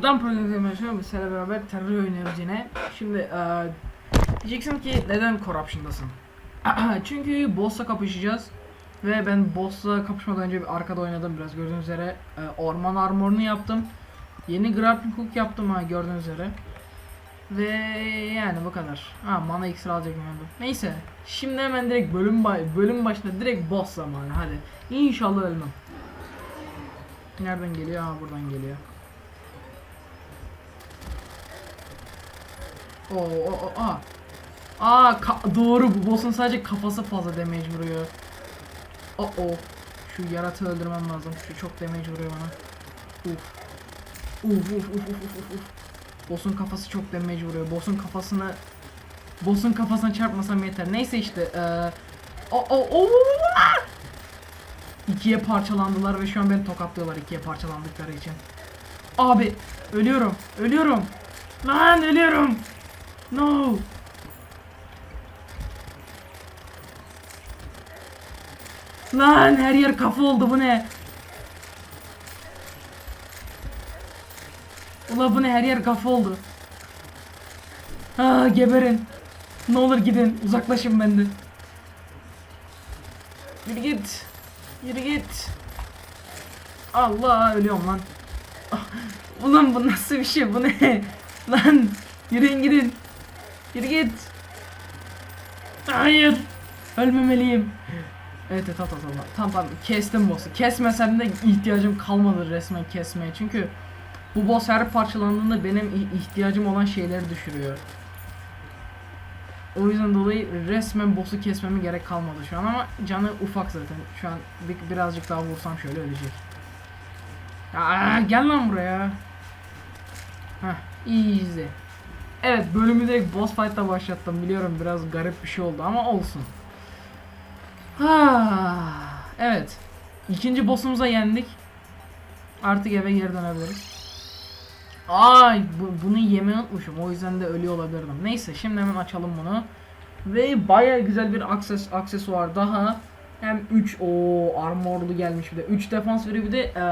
Buradan programı mesela beraber terör oynuyoruz yine. Şimdi eee diyeceksin ki neden corruption'dasın? Çünkü boss'la kapışacağız. Ve ben boss'la kapışmadan önce bir arkada oynadım biraz gördüğünüz üzere. Eee, orman armorunu yaptım. Yeni grappling hook yaptım ha gördüğünüz üzere. Ve yani bu kadar. Ha mana iksir alacaktım ben de. Neyse. Şimdi hemen direkt bölüm ba- bölüm başında direkt boss zamanı hadi. İnşallah ölmem. Nereden geliyor? Ha buradan geliyor. Oo, o, o, aa. Aa, doğru bu boss'un sadece kafası fazla damage vuruyor. O o. Şu yaratığı öldürmem lazım. Şu çok damage vuruyor bana. Uf. Uf uf uf uf uf uf. Boss'un kafası çok damage vuruyor. Boss'un kafasını Boss'un kafasına çarpmasam yeter. Neyse işte eee o o o ikiye parçalandılar ve şu an beni tokatlıyorlar ikiye parçalandıkları için. Abi ölüyorum. Ölüyorum. Lan ölüyorum. No. Lan her yer kafa oldu bu ne? Ula bu ne her yer kafa oldu. Ha geberin. Ne olur gidin uzaklaşın benden. Yürü git. Yürü git. Allah ölüyorum lan. Ah, Ulan bu nasıl bir şey bu ne? Lan yürüyün gidin. Yürü git. Hayır. Ölmemeliyim. Evet evet tamam tamam tamam tamam kestim boss'u. Kesmesem de ihtiyacım kalmadı resmen kesmeye çünkü bu boss her parçalandığında benim ihtiyacım olan şeyleri düşürüyor. O yüzden dolayı resmen boss'u kesmeme gerek kalmadı şu an ama canı ufak zaten. Şu an bir, birazcık daha vursam şöyle ölecek. Ya gel lan buraya. Heh, easy. Evet bölümü direkt boss fight'la başlattım. Biliyorum biraz garip bir şey oldu ama olsun. Ha, evet. İkinci boss'umuza yendik. Artık eve geri dönebiliriz. Ay bu, bunu yemeyi unutmuşum. O yüzden de ölüyor olabilirdim. Neyse şimdi hemen açalım bunu. Ve baya güzel bir akses aksesuar daha. Hem 3 o armorlu gelmiş bir de. 3 defans veriyor bir de e,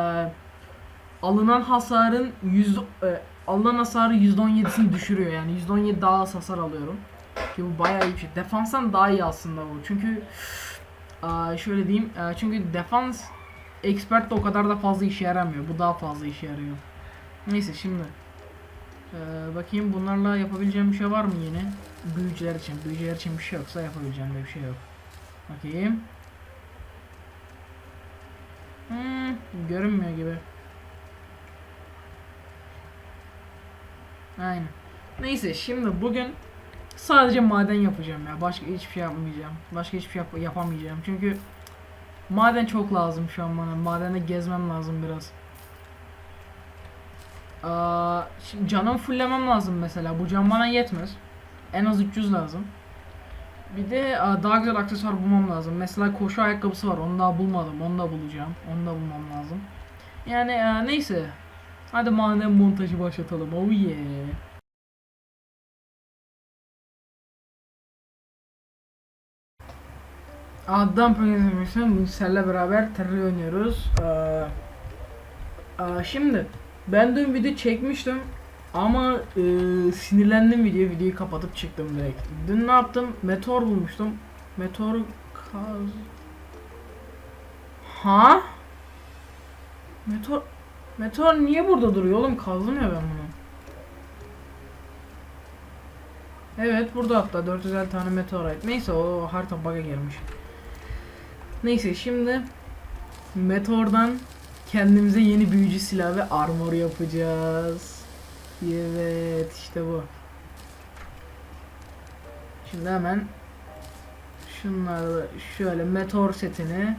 alınan hasarın 100 e, alınan hasarı %17'sini düşürüyor yani %17 daha az hasar alıyorum. Ki bu bayağı iyi bir şey. Defanstan daha iyi aslında bu. Çünkü şöyle diyeyim. çünkü defans expert de o kadar da fazla işe yaramıyor. Bu daha fazla işe yarıyor. Neyse şimdi. Bakayım bunlarla yapabileceğim bir şey var mı yine? Büyücüler için. Büyücüler için bir şey yoksa yapabileceğim bir şey yok. Bakayım. Hmm, görünmüyor gibi. Aynen. Neyse şimdi bugün sadece maden yapacağım ya. Başka hiçbir şey yapmayacağım. Başka hiçbir şey yap- yapamayacağım. Çünkü maden çok lazım şu an bana. Madende gezmem lazım biraz. Aa, şimdi canım fulllemem lazım mesela. Bu can bana yetmez. En az 300 lazım. Bir de aa, daha güzel aksesuar bulmam lazım. Mesela koşu ayakkabısı var. Onu daha bulmadım. Onu da bulacağım. Onu da bulmam lazım. Yani aa, neyse. Hadi maden montajı başlatalım. Oh yeah. Adam Pönüzümüzün Müksel'le beraber terör oynuyoruz. Ee, Aa, şimdi ben dün video çekmiştim ama e, sinirlendim video videoyu kapatıp çıktım direkt. Dün ne yaptım? Meteor bulmuştum. Meteor kaz Ha? Meteor Meteor niye burada duruyor oğlum? Kazdım ya ben bunu. Evet burada hatta 450 tane meteorit. Neyse o harita bug'a gelmiş. Neyse şimdi Meteor'dan kendimize yeni büyücü silah ve armor yapacağız. Evet işte bu. Şimdi hemen şunları şöyle meteor setini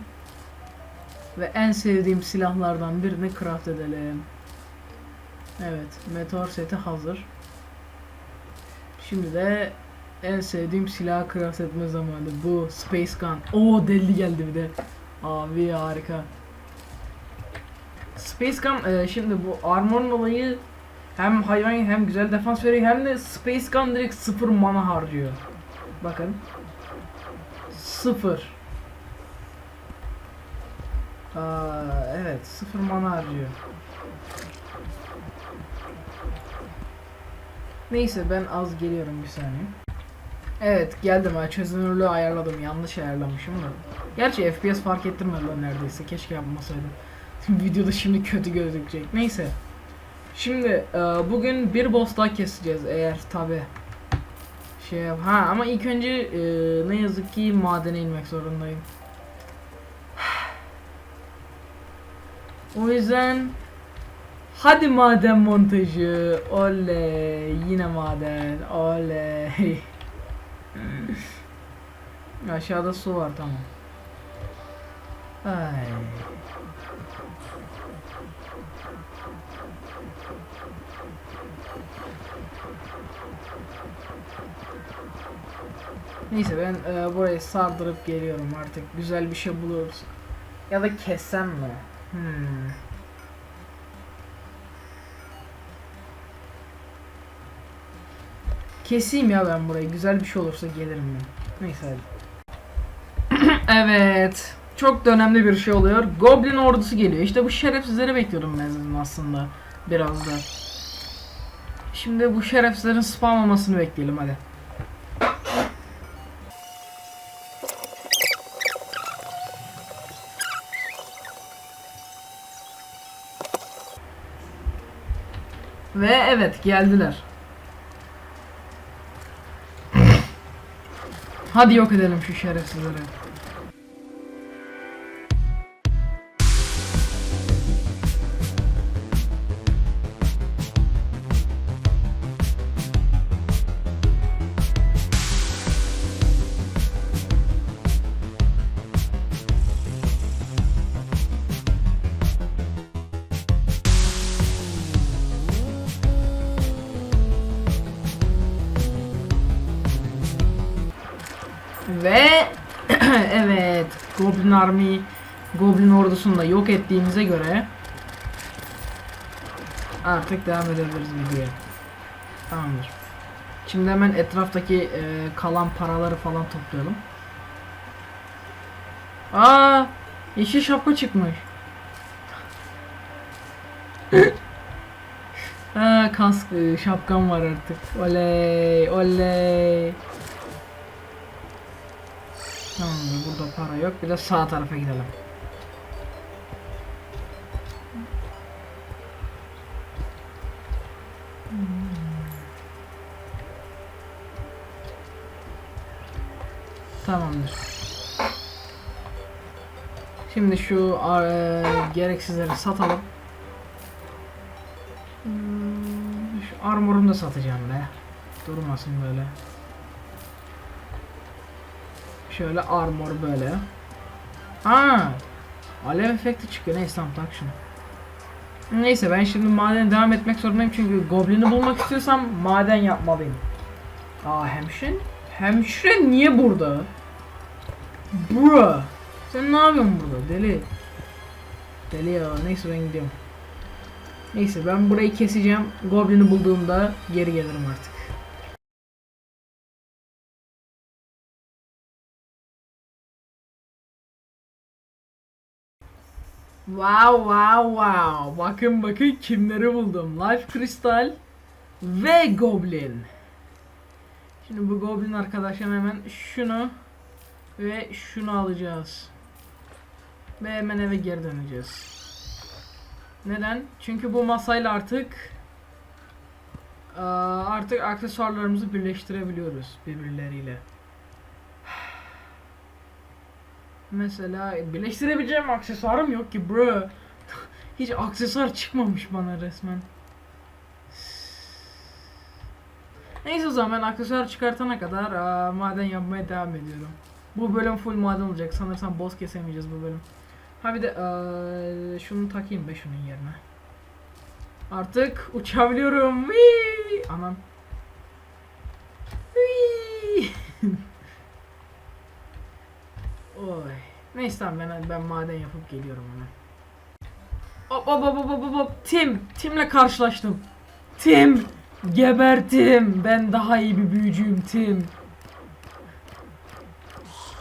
ve en sevdiğim silahlardan birini craft edelim. Evet, meteor seti hazır. Şimdi de en sevdiğim silah craft etme zamanı bu Space Gun. Oo deli geldi bir de. Abi harika. Space Gun e, şimdi bu armorun olayı hem hayvan hem güzel defans veriyor hem de Space Gun direkt sıfır mana harcıyor. Bakın. Sıfır. Aa, evet sıfır mana harcıyor. Neyse ben az geliyorum bir saniye. Evet geldim ha çözünürlüğü ayarladım yanlış ayarlamışım da. Gerçi FPS fark ettirmedi lan neredeyse keşke yapmasaydım. Videoda şimdi kötü gözükecek. Neyse. Şimdi e, bugün bir boss daha keseceğiz eğer tabi şey ha ama ilk önce e, ne yazık ki madene inmek zorundayım. O yüzden hadi maden montajı. Oley yine maden. Oley. Aşağıda su var tamam. Ay. Neyse ben e, burayı sardırıp geliyorum artık. Güzel bir şey buluruz. Ya da kessem mi? Hmm. Keseyim ya ben burayı. Güzel bir şey olursa gelirim ben. Neyse hadi. evet. Çok da önemli bir şey oluyor. Goblin ordusu geliyor. İşte bu şerefsizleri bekliyordum ben aslında. Biraz da. Şimdi bu şerefsizlerin spamlamasını bekleyelim hadi. Ve evet geldiler. Hadi yok edelim şu şerefsizleri. Goblin Army Goblin ordusunu da yok ettiğimize göre artık devam edebiliriz videoya. Tamamdır. Şimdi hemen etraftaki e, kalan paraları falan toplayalım. Aa, yeşil şapka çıkmış. ha, kask e, şapkam var artık. Oley, oley. Yok. Bir de sağ tarafa gidelim. Tamamdır. Şimdi şu eee, gereksizleri satalım. Şu armorumu da satacağım be. Durmasın böyle. Şöyle armor böyle. Ha, alev efekti çıkıyor. Neyse tamam tak şunu. Neyse ben şimdi madene devam etmek zorundayım çünkü goblini bulmak istiyorsam maden yapmalıyım. Aa hemşire? Hemşire niye burada? Bro. Sen ne yapıyorsun burada deli? Deli ya neyse ben gidiyorum. Neyse ben burayı keseceğim. Goblin'i bulduğumda geri gelirim artık. Wow wow wow. Bakın bakın kimleri buldum. Life Crystal ve Goblin. Şimdi bu Goblin arkadaşlar hemen şunu ve şunu alacağız. Ve hemen eve geri döneceğiz. Neden? Çünkü bu masayla artık artık aksesuarlarımızı birleştirebiliyoruz birbirleriyle. Mesela birleştirebileceğim aksesuarım yok ki bro. Hiç aksesuar çıkmamış bana resmen. Neyse o zaman ben aksesuar çıkartana kadar aa, maden yapmaya devam ediyorum. Bu bölüm full maden olacak. Sanırsam boss kesemeyeceğiz bu bölüm. Ha bir de aa, şunu takayım be şunun yerine. Artık uçabiliyorum. Whee! Anam. Whee! Oy. Neyse ben, ben maden yapıp geliyorum hemen. Hop hop hop hop hop hop. Tim. Tim'le karşılaştım. Tim. Gebertim. Ben daha iyi bir büyücüyüm Tim.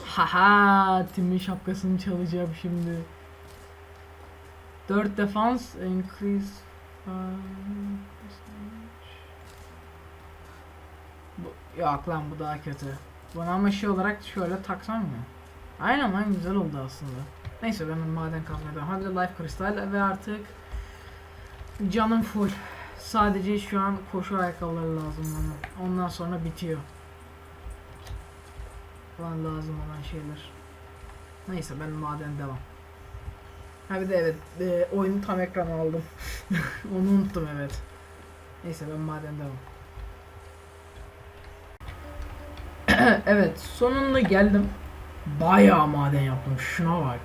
Haha. Tim'in şapkasını çalacağım şimdi. 4 defans increase. uh, Yok lan bu daha kötü. Bunu ama şey olarak şöyle taksam mı? Aynen lan güzel oldu aslında. Neyse ben maden kazmaya devam. Hadi life kristal ve artık canım full. Sadece şu an koşu ayakkabıları lazım bana. Ondan sonra bitiyor. Lan lazım olan şeyler. Neyse ben maden devam. Ha bir de evet e, oyunu tam ekrana aldım. Onu unuttum evet. Neyse ben maden devam. evet sonunda geldim. Bayağı maden yaptım şuna bak.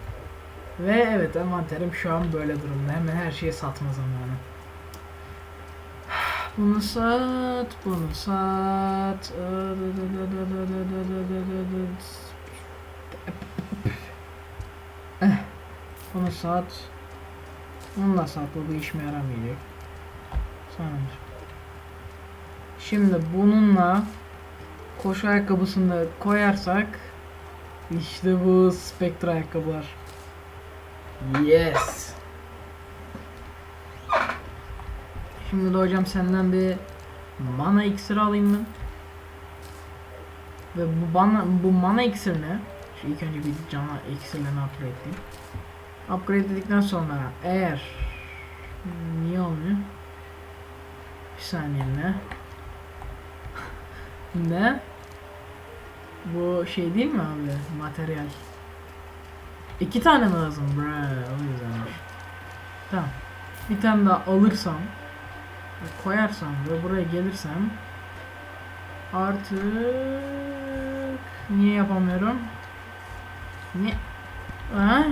Ve evet envanterim şu an böyle durumda. Hemen her şeyi satma zamanı. Bunu sat, bunu sat. Eh, Bunu sat. Bunu da sat, bu bir işime yaramayacak. Tamamdır. Şimdi bununla koşu ayakkabısını da koyarsak işte bu Spectre ayakkabılar. Yes. Şimdi de hocam senden bir mana iksiri alayım mı? Ve bu bana bu mana iksir ne? Şu ilk önce bir cana iksirlerini upgrade edeyim. Upgrade dedikten sonra eğer niye olmuyor? Bir saniye ne? ne? Bu şey değil mi abi? Materyal. İki tane mi lazım? Bre, o yüzdenmiş. Tamam. Bir tane daha alırsam koyarsam ve buraya gelirsem artık niye yapamıyorum? Ne? Ha?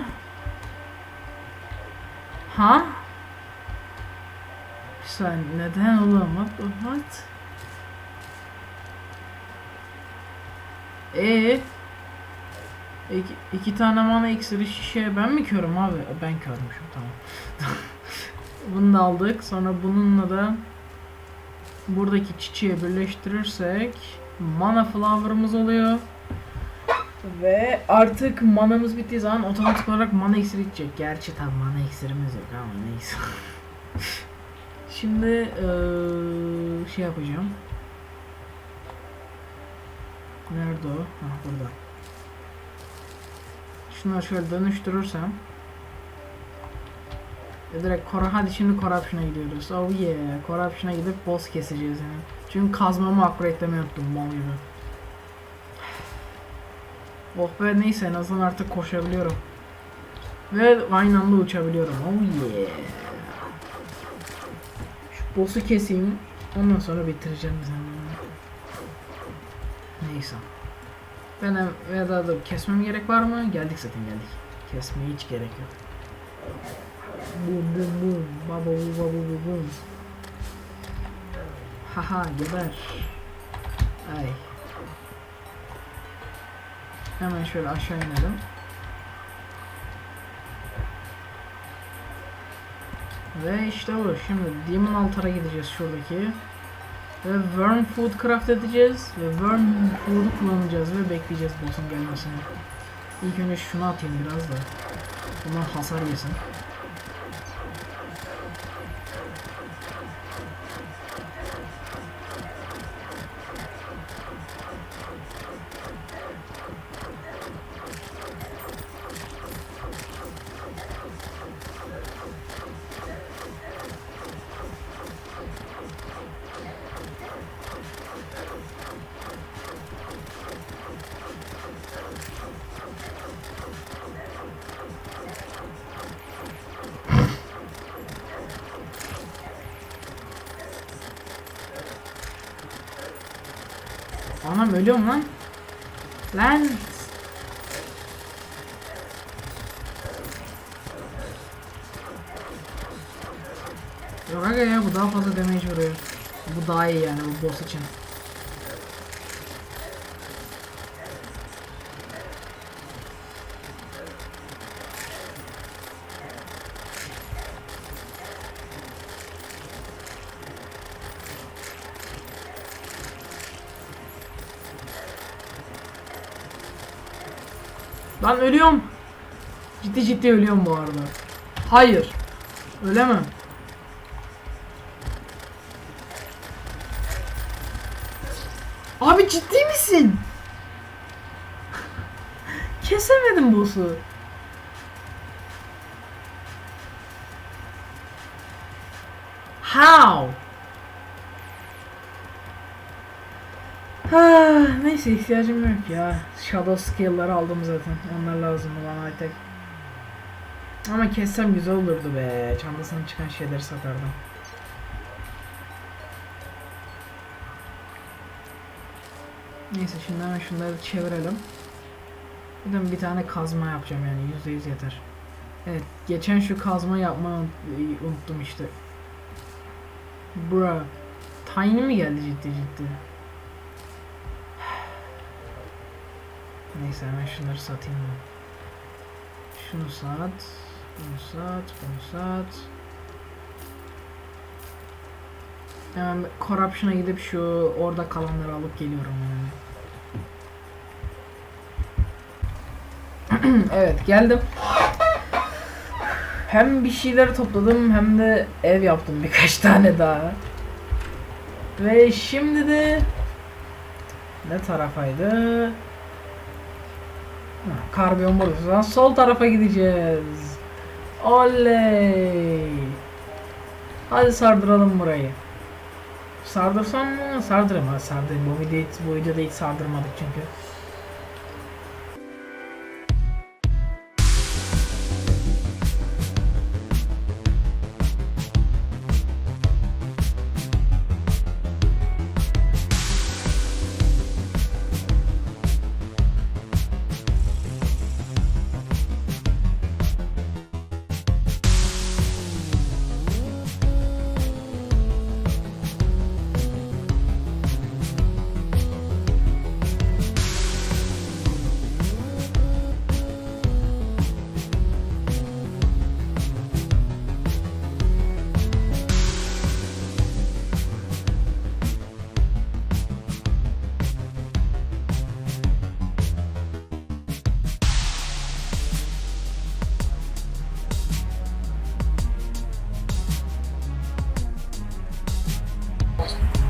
Ha? Bir saniye neden oğlum? What? Ee, iki, iki tane mana iksiri şişeye ben mi körüm abi? Ben körmüşüm tamam. Bunu da aldık. Sonra bununla da buradaki çiçeği birleştirirsek mana flower'ımız oluyor. Ve artık manamız bittiği zaman otomatik olarak mana iksiri gidecek. Gerçi tabi mana iksirimiz yok ama neyse. Şimdi eee, şey yapacağım. Nerede o? Ha burada. Şunları şöyle dönüştürürsem. E direkt Cor hadi şimdi Corruption'a gidiyoruz. Oh yeah. Corruption'a gidip boss keseceğiz yani. Çünkü kazmamı upgrade'lemeyi unuttum mal gibi. Oh be neyse en azından artık koşabiliyorum. Ve aynı anda uçabiliyorum. Oh yeah. Şu boss'u keseyim. Ondan sonra bitireceğim zaten. Neyse. Ben ya da dur kesmem gerek var mı? Geldik zaten geldik. Kesmeye hiç gerek yok. Bum bum bum. Baba bu baba bu bum. Haha geber. Ay. Hemen şöyle aşağı inelim. Ve işte bu. Şimdi Demon Altar'a gideceğiz şuradaki. Ve Worm Food craft edeceğiz. Ve Worm Food'u kullanacağız ve bekleyeceğiz boss'un gelmesini. İlk önce şunu atayım biraz da. Bunlar hasar yesin. Anam ölüyorum lan. Lan. Yok aga ya bu daha fazla damage vuruyor. Bu daha iyi yani bu boss için. Lan ölüyorum. Ciddi ciddi ölüyorum bu arada. Hayır. Ölemem. Abi ciddi misin? Kesemedim boss'u. Neyse ihtiyacım yok ya. Shadow skill'ları aldım zaten. Onlar lazım olan high tech. Ama kessem güzel olurdu be. Çantasından çıkan şeyleri satardım. Neyse şimdi hemen şunları çevirelim. Bir bir tane kazma yapacağım yani yüzde yüz yeter. Evet geçen şu kazma yapmayı unut- unuttum işte. Bra. Tiny mi geldi ciddi ciddi? Neyse hemen şunları satayım ben. Şunu sat. Bunu sat. Bunu sat. Hemen Corruption'a gidip şu orada kalanları alıp geliyorum yani. evet geldim. Hem bir şeyler topladım hem de ev yaptım birkaç tane daha. Ve şimdi de ne tarafaydı? Karbiyon burası. Sol tarafa gideceğiz. Oley. Hadi sardıralım burayı. Sardırsam mı? Bu videoda, bu videoda hiç sardırmadık çünkü.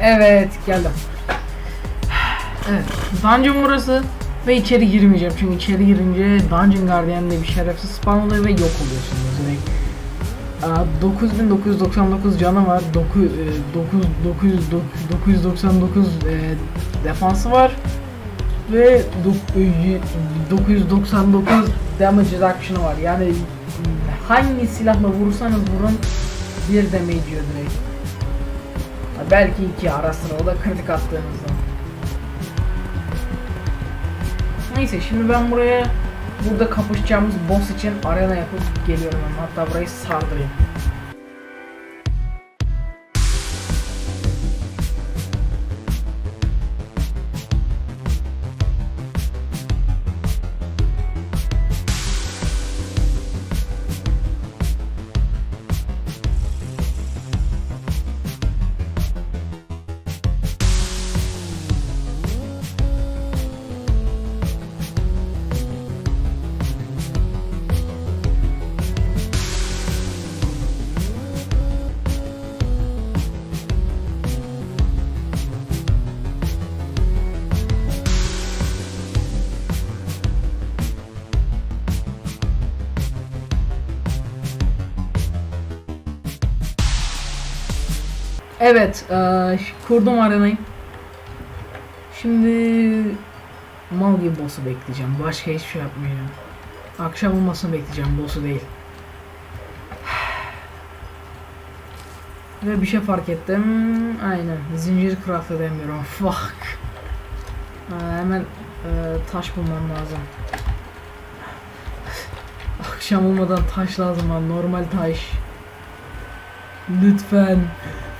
Evet geldim. Evet dungeon burası ve içeri girmeyeceğim çünkü içeri girince Dungeon Guardian bir şerefsiz spawn oluyor ve yok oluyorsunuz direkt. Aa, 9999 canı var. 9 9 9 999 e, defansı var ve dok- e, 999 damage reduction'ı var. Yani hangi silahla vurursanız vurun bir damage yiyor direkt. Belki iki ara o da kritik attığınızda. Neyse şimdi ben buraya burada kapışacağımız boss için arena yapıp geliyorum hatta burayı sardırayım. Evet, ş- kurdum arenayı. Şimdi mal gibi boss'u bekleyeceğim. Başka hiçbir şey yapmayacağım. Akşam olmasını bekleyeceğim, boss'u değil. Ve bir şey fark ettim. Aynen, zincir craft edemiyorum. Fuck. Aa, hemen eee, taş bulmam lazım. Akşam olmadan taş lazım bana, normal taş. Lütfen.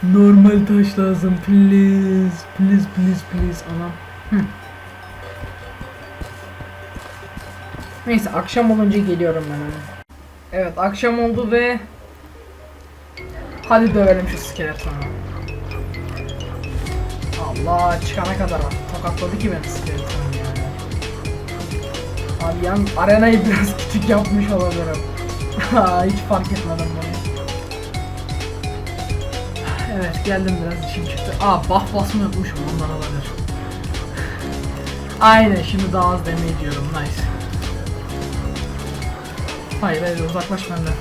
Normal taş lazım. Please. Please please please. Anam. Hı. Neyse akşam olunca geliyorum ben. Evet akşam oldu ve Hadi dövelim şu skeletonu. Allah çıkana kadar tokatladı ki beni skeleton yani. Abi yan arenayı biraz küçük yapmış olabilirim. Hiç fark etmedim Evet geldim biraz işim çıktı. Aa buff basmayı unutmuşum ondan olabilir. Aynen şimdi daha az damage yiyorum. Nice. Hayır hayır uzaklaş benden.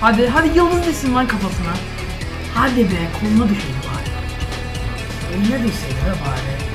Hadi hadi yıldız düşsün lan kafasına. Hadi be koluna düşeyim il mio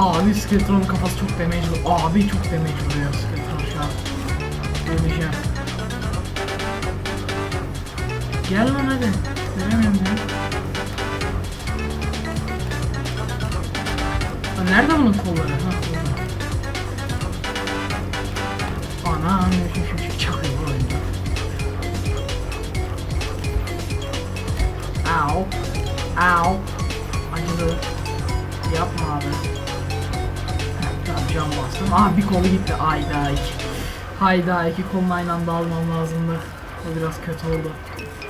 Abi, Skeletron'un kafası çok damage vuruyor. Abi çok damage vuruyor Skeletron şu an. Öleceğim. Gel lan hadi. Göremiyorum ya. Nerede bunun kolları? Ha, Aa bir kolu gitti. Hayda iki. Hayda iki kolunu aynı anda almam lazımdı. O biraz kötü oldu.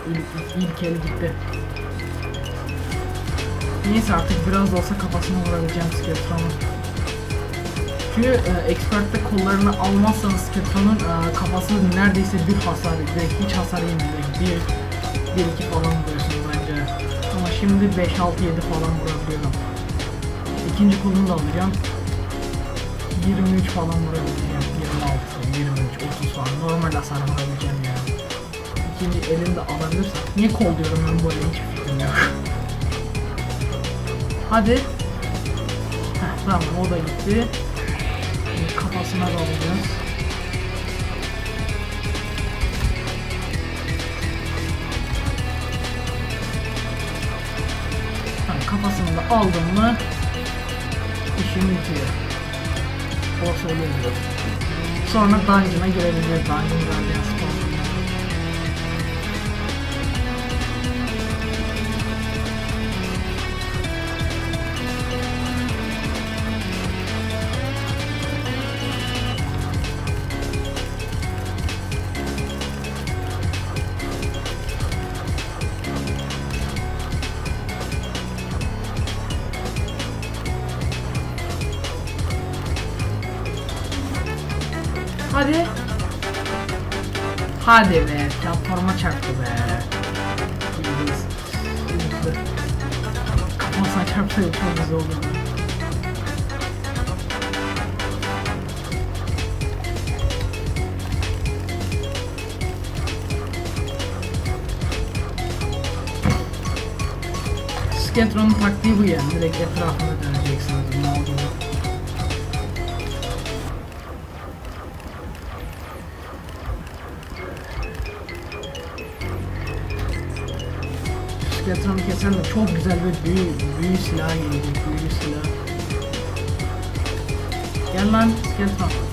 İlk, ilk, ilk eli gitti. Neyse artık biraz da olsa kafasına vurabileceğim Skeletron'un. Çünkü e, Expert'te kollarını almazsanız Skeletron'un e, kafasını neredeyse bir hasar, direkt hiç hasar. Direkt bir, bir iki falan vuruyorsunuz bence. Ama şimdi 5, 6, 7 falan vurabiliyorum. İkinci kolunu da alacağım. 23 falan vurabileceğim. 26, 23, 30 falan. Normal hasar vurabileceğim yani. İkinci elini de alabilirsem. Niye kol diyorum ben bu ele hiçbir fikrim yok. Hadi. Heh, tamam o da gitti. Kafasına da alacağız. Tamam, kafasını da aldım mı işim bitiyor. O söylüyor. Sonra dungeon'a girebiliriz. Dungeon Guardian Hadi. Hadi be. Platforma çarptı be. Kafasına çarpsaydı çok güzel olurdu. Skeletron'un taktiği bu yani. Direkt etrafına döneceksiniz. Skeletron'u keser de çok güzel bir büyü, büyü silahı gelecek. Büyü silahı. Gel lan Skeletron.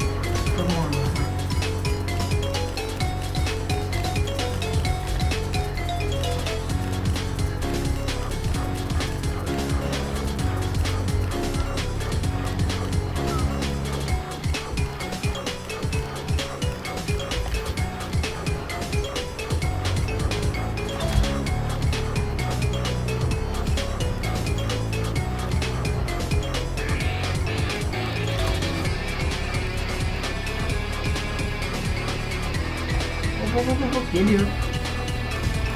Geliyor.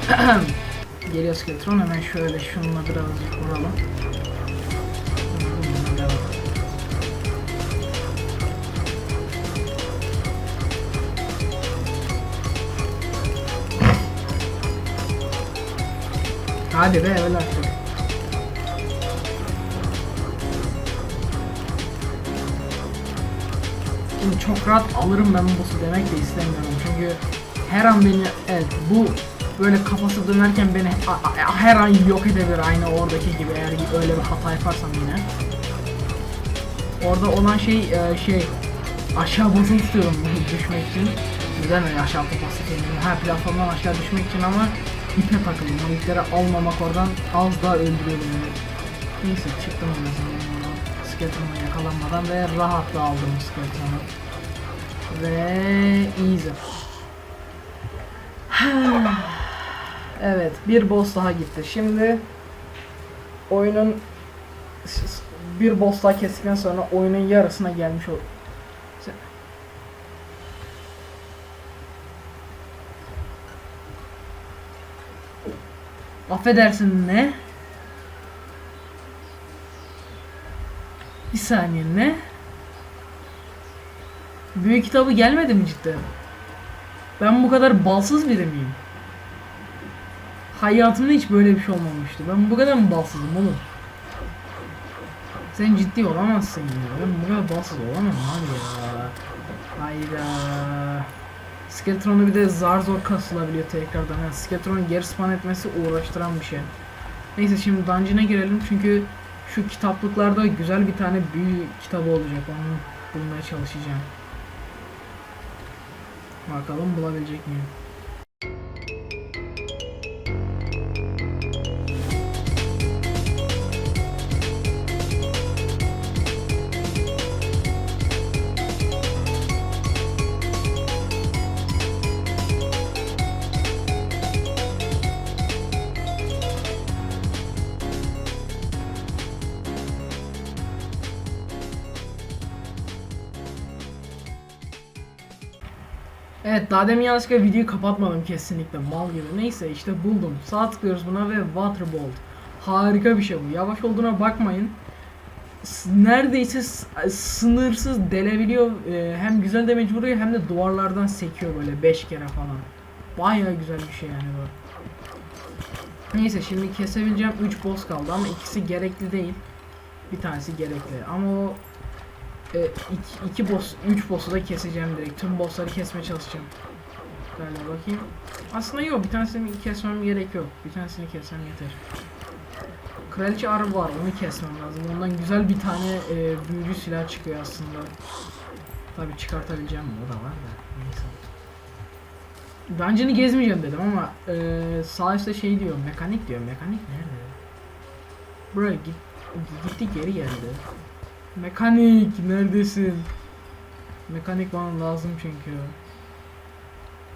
geliyor Skeletron hemen şöyle şununla birazcık vuralım. Hadi be öyle artık. Şimdi çok rahat alırım ben bu boss'u demek de istemiyorum çünkü her an beni evet bu böyle kafası dönerken beni her an yok edebilir aynı oradaki gibi eğer öyle bir hata yaparsam yine. Orada olan şey e, şey aşağı basılı tutuyorum düşmek için. Neden öyle aşağı basılı tutuyorum? Ha platformdan aşağı düşmek için ama ipe takıldım. O ipleri almamak oradan az daha öldürüyordum beni. Neyse çıktım en azından oradan. Skeleton'a yakalanmadan ve rahat da aldım Skeleton'u. Ve easy. evet bir boss daha gitti. Şimdi oyunun bir boss daha kestikten sonra oyunun yarısına gelmiş ol. Sen- Affedersin ne? Bir saniye ne? Büyük kitabı gelmedi mi cidden? Ben bu kadar balsız biri miyim? Hayatımda hiç böyle bir şey olmamıştı. Ben bu kadar mı balsızım oğlum? Sen ciddi olamazsın ya. Ben bu kadar balsız olamam abi ya. Hayda. Skeletron'u bir de zar zor kasılabiliyor tekrardan. Yani Skeletron'u geri spawn etmesi uğraştıran bir şey. Neyse şimdi dungeon'a girelim çünkü şu kitaplıklarda güzel bir tane büyü kitabı olacak. Onu bulmaya çalışacağım. Bakalım bulabilecek miyim? Evet daha demin yanlışlıkla videoyu kapatmadım kesinlikle mal gibi. Neyse işte buldum. Sağ tıklıyoruz buna ve Waterbolt. Harika bir şey bu. Yavaş olduğuna bakmayın. Neredeyse sınırsız delebiliyor. Ee, hem güzel damage vuruyor hem de duvarlardan sekiyor böyle 5 kere falan. Baya güzel bir şey yani bu. Neyse şimdi kesebileceğim 3 boss kaldı ama ikisi gerekli değil. Bir tanesi gerekli ama o e, iki, iki boss, üç boss'u da keseceğim direkt. Tüm boss'ları kesmeye çalışacağım. Böyle bakayım. Aslında yok, bir tanesini kesmem gerek yok. Bir tanesini kessem yeter. Kraliçe arı var, onu kesmem lazım. Ondan güzel bir tane e, büyücü silah çıkıyor aslında. Tabi çıkartabileceğim? O da var da. Neyse. Dungeon'ı gezmeyeceğim dedim ama e, sağ üstte şey diyor, mekanik diyor. Mekanik nerede? Buraya git, gitti geri geldi. Mekanik neredesin? Mekanik bana lazım çünkü.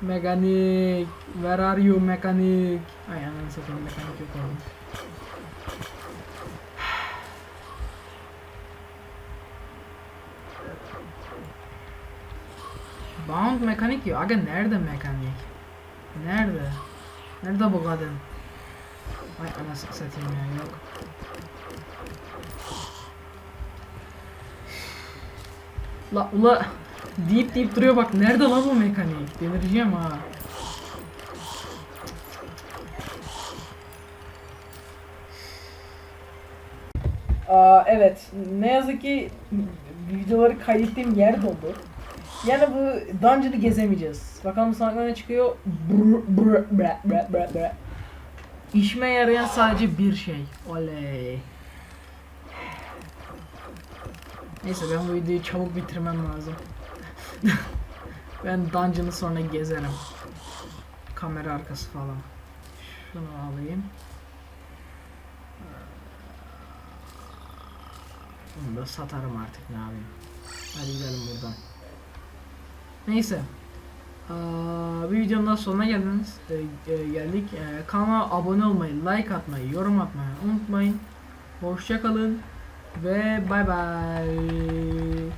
Mekanik, where are you mekanik? Ay ananı satayım mekanik yok oğlum. Bound mekanik yok. Aga nerede mekanik? Nerede? Nerede bu kadın? Ay anasını satayım ya yok. La ula deyip deyip duruyor bak nerede lan bu mekanik? Delireceğim ha. Aa, evet ne yazık ki videoları kaydettiğim yer doldu. Yani bu dungeon'ı gezemeyeceğiz. Bakalım sonra ne çıkıyor? Brr, brr, brr, brr, brr. İşime yarayan sadece bir şey. Oley. Neyse ben bu videoyu çabuk bitirmem lazım. ben dungeon'ı sonra gezerim. Kamera arkası falan. Şunu alayım. Bunu da satarım artık ne yapayım. Hadi gidelim buradan. Neyse. Aa, bir videonun daha sonuna geldiniz. Ee, e, geldik. Ee, kanala abone olmayı, like atmayı, yorum atmayı unutmayın. Hoşça kalın Bye bye.